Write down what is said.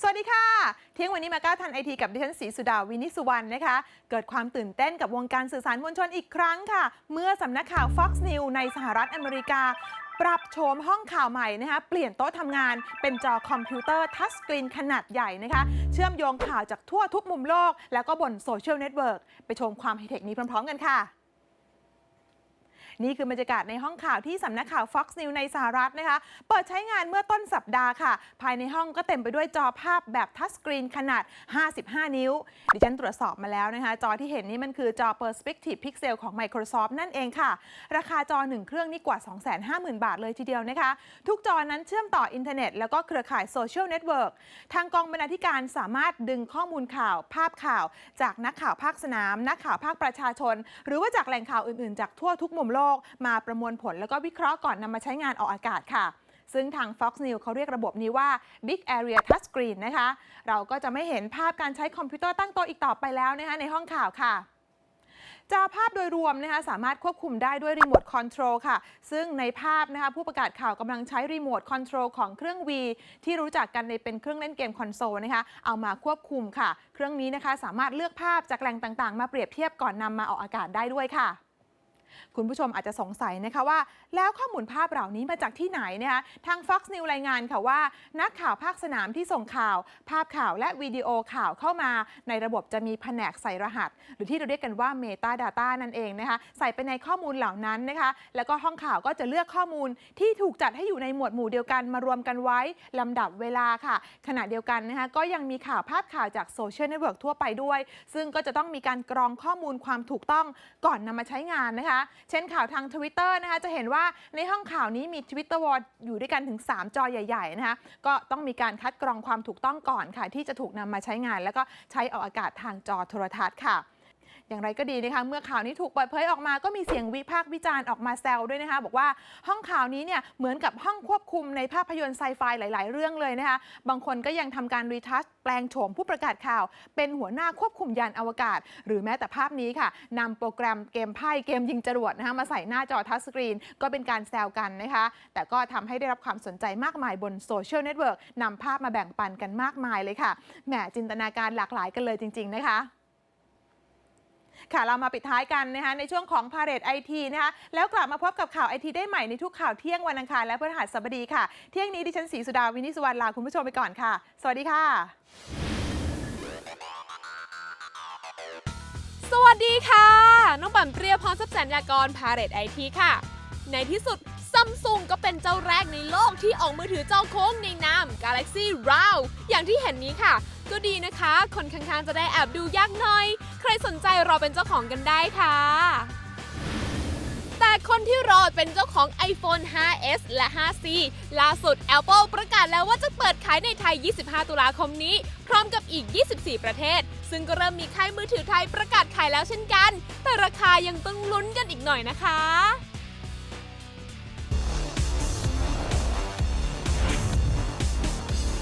สวัสดีค่ะ เที่ยงวันนี้มาก้าวทันไอทีกับดิฉันศรีสุดาวินิสุวรรณนะคะ เกิดความตื่นเต้นกับวงการสื่อสารมวลชนอีกครั้งค่ะ เมื่อสำนักข่าว Fox News ในสหรัฐอเมริกา ปรับโฉมห้องข่าวใหม่นะคะ เปลี่ยนโต๊ะทำงานเป็นจอคอมพิวเตอร์ทัชสกรีนขนาดใหญ่นะคะ เชื่อมโยงข่าวจากทั่วทุกมุมโลก แล้วก็บนโซเชียลเน็ตเวิร์กไปชมความไฮเทคนี้พร้อมๆกันค่ะ นี่คือบรรยากาศในห้องข่าวที่สำนักข่าว Fox News ในสหรัฐนะคะ เปิดใช้งานเมื่อต้นสัปดาห์ค่ะ ภายในห้องก็เต็มไปด้วยจอภาพแบบทัชสกรีนขนาด 55 นิ้ว ดิฉันตรวจสอบมาแล้วนะคะ จอที่เห็นนี่มันคือจอ Perspective Pixel ของ Microsoft นั่นเองค่ะ ราคาจอ 1 เครื่องนี่กว่า 250,000 บาทเลยทีเดียวนะคะ ทุกจอนั้นเชื่อมต่ออินเทอร์เน็ตแล้วก็เครือข่ายโซเชียลเน็ตเวิร์กทางกองบรรณาธิการสามารถดึงข้อมูลข่าว ภาพข่าว จากนักข่าวภาคสนาม นักข่าวภาคประชาชน หรือว่าจากแหล่งข่าวอื่นๆ จากทั่วทุกมุมโลกมาประมวลผลแล้วก็วิเคราะห์ก่อนนำมาใช้งานออกอากาศค่ะซึ่งทาง Fox News เขาเรียกระบบนี้ว่า Big Area Touchscreen นะคะ เราก็จะไม่เห็นภาพการใช้คอมพิวเตอร์ตั้งโต๊ะอีกต่อไปแล้วนะคะในห้องข่าวค่ะจอภาพโดยรวมนะคะสามารถควบคุมได้ด้วยรีโมทคอนโทรลค่ะ ซึ่งในภาพนะคะผู้ประกาศข่าวกำลังใช้รีโมทคอนโทรลของเครื่อง V ที่รู้จักกันในเป็นเครื่องเล่นเกมคอนโซลนะคะเอามาควบคุมค่ะ เครื่องนี้นะคะสามารถเลือกภาพจากแหล่งต่างๆ มาเปรียบเทียบก่อนนำมาออกอากาศได้ด้วยค่ะ คุณผู้ชมอาจจะสงสัยนะคะว่า แล้วข้อมูลภาพเหล่านี้มาจากที่ไหนนะคะทาง Fox News รายงานค่ะว่า นักข่าวภาคสนามที่ส่งข่าว ภาพข่าวและวิดีโอข่าวเข้ามา ในระบบจะมีแผนกใส่รหัส หรือที่เราเรียกกันว่า Meta Data นั่นเองนะคะใส่ไปในข้อมูลเหล่านั้นนะคะแล้วก็ห้องข่าวก็จะเลือกข้อมูลที่ถูกจัดให้อยู่ในหมวดหมู่เดียวกันมารวมกันไว้ลำดับเวลาค่ะ ขณะเดียวกันนะคะก็ยังมีข่าวภาพข่าวจากโซเชียลเน็ตเวิร์กทั่วไปด้วย ซึ่งก็จะต้องมีการกรองข้อมูลความถูกต้องก่อนนำมาใช้งานนะคะเช่นข่าวทาง Twitter นะคะจะเห็นว่าในห้องข่าวนี้มี Twitter w a r อยู่ด้วยกันถึง 3 จอใหญ่ๆนะคะก็ต้องมีการคัดกรองความถูกต้องก่อนค่ะ ที่จะถูกนำมาใช้งาน แล้วก็ใช้ออกอากาศทางจอโทรทัศน์ค่ะ อย่างไรก็ดีนะคะเมื่อข่าวนี้ถูกเปิดเผยออกมาก็มีเสียงวิพากษ์วิจารณ์ออกมาแซวด้วยนะคะ บอกว่าห้องข่าวนี้เนี่ยเหมือนกับห้องควบคุมในภาพยนตร์ไซไฟหลาย ๆ เรื่องเลยนะคะบางคนก็ยังทำการรีทัชแปลงโฉมผู้ประกาศข่าว เป็นหัวหน้าควบคุมยานอวกาศ หรือแม้แต่ภาพนี้ค่ะนำโปรแกรมเกมไพ่เกมยิงจรวดนะคะมาใส่หน้าจอทัชสกรีนก็เป็นการแซวกันนะคะ แต่ก็ทำให้ได้รับความสนใจมากมายบนโซเชียลเน็ตเวิร์กนำภาพมาแบ่งปันกันมากมายเลยค่ะแหมจินตนาการหลากหลายกันเลยจริง ๆ นะคะ ค่ะเรามาปิดท้ายกันนะคะในช่วงของ p a r a d e IT นะคะแล้วกลับมาพบกับข่าวไอทีได้ใหม่ในทุกข่าวเที่ยงวันอังคารและพฤหัสบดีค่ะ เที่ยงนี้ดิฉันศรีสุดาวินิจสุวรรณลาคุณผู้ชมไปก่อนค่ะ สวัสดีค่ะ สวัสดีค่ะ น้องปั่นเปรียพรทรัพย์สัญญากรพาเรตไอทีค่ะ ในที่สุดซัมซุงก็เป็นเจ้าแรกในโลกที่ออกมือถือจอโค้งในนาม Galaxy RAW อย่างที่เห็นนี้ค่ะ ก็ดีนะคะ คนข้างๆจะได้แอบดูยากหน่อย ใครสนใจรอเป็นเจ้าของกันได้ค่ะ แต่คนที่รอเป็นเจ้าของ iPhone 5s และ 5c ล่าสุด Apple ประกาศแล้วว่าจะเปิดขายในไทย 25 ตุลาคมนี้ พร้อมกับอีก 24 ประเทศ ซึ่งก็เริ่มมีค่ายมือถือไทยประกาศขายแล้วเช่นกัน แต่ราคายังต้องลุ้นกันอีกหน่อยนะคะ